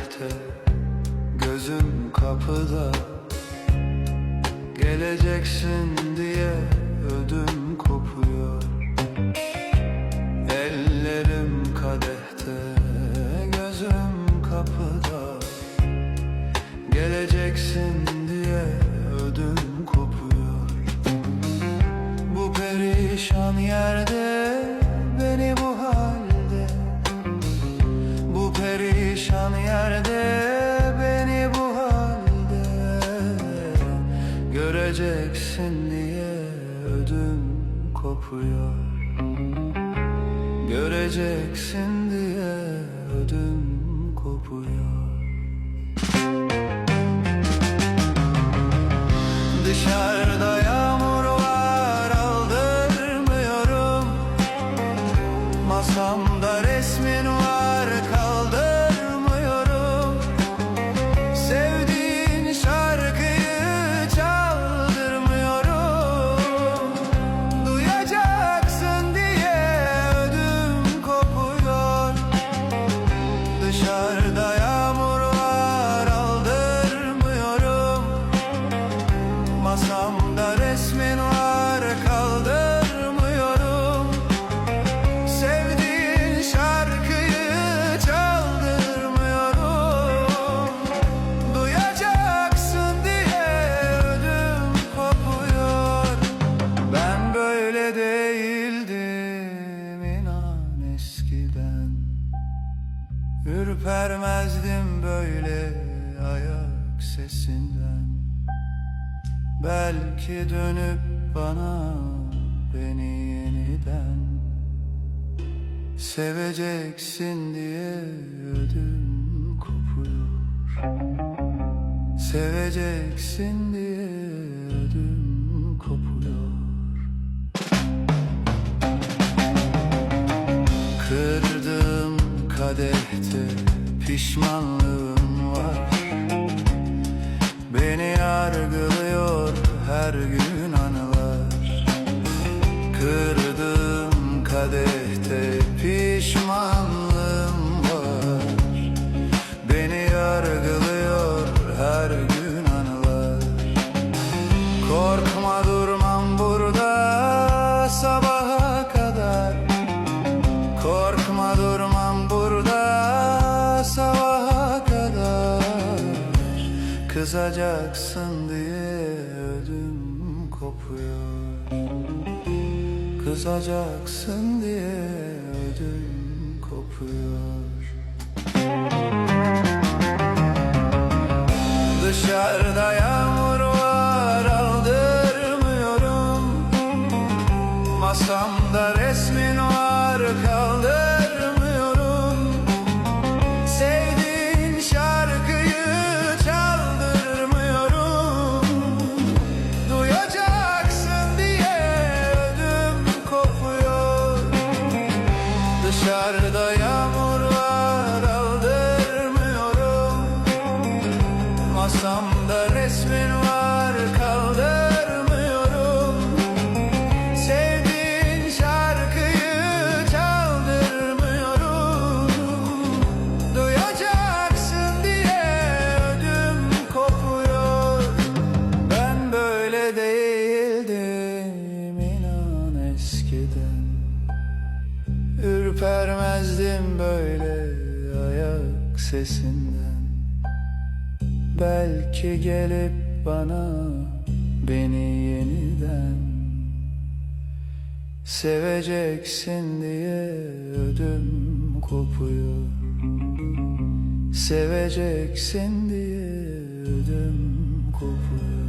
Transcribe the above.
sahte Gözüm kapıda. Geleceksin diye ödüm kopuyor. Perişan yerde beni bu halde Göreceksin diye ödüm kopuyor. Göreceksin diye ödüm kopuyor. Dışarıda Ürpermezdim böyle ayak sesinden. Belki dönüp bana beni yeniden Seveceksin diye ödüm kopuyor. Seveceksin diye pişmanlığım var. Beni yargılıyor her gün Kızacaksın diye ödüm kopuyor. Kızacaksın diye ödüm kopuyor. Dışarıda yağmur Masamda resmin var kaldırmıyorum. Sevdiğin şarkıyı çaldırmıyorum. Duyacaksın diye ödüm kopuyor. Ben böyle değildim inan eskiden. Ürpermezdim böyle ayak sesinden Belki gelip bana beni yeniden Seveceksin diye ödüm kopuyor. Seveceksin diye ödüm kopuyor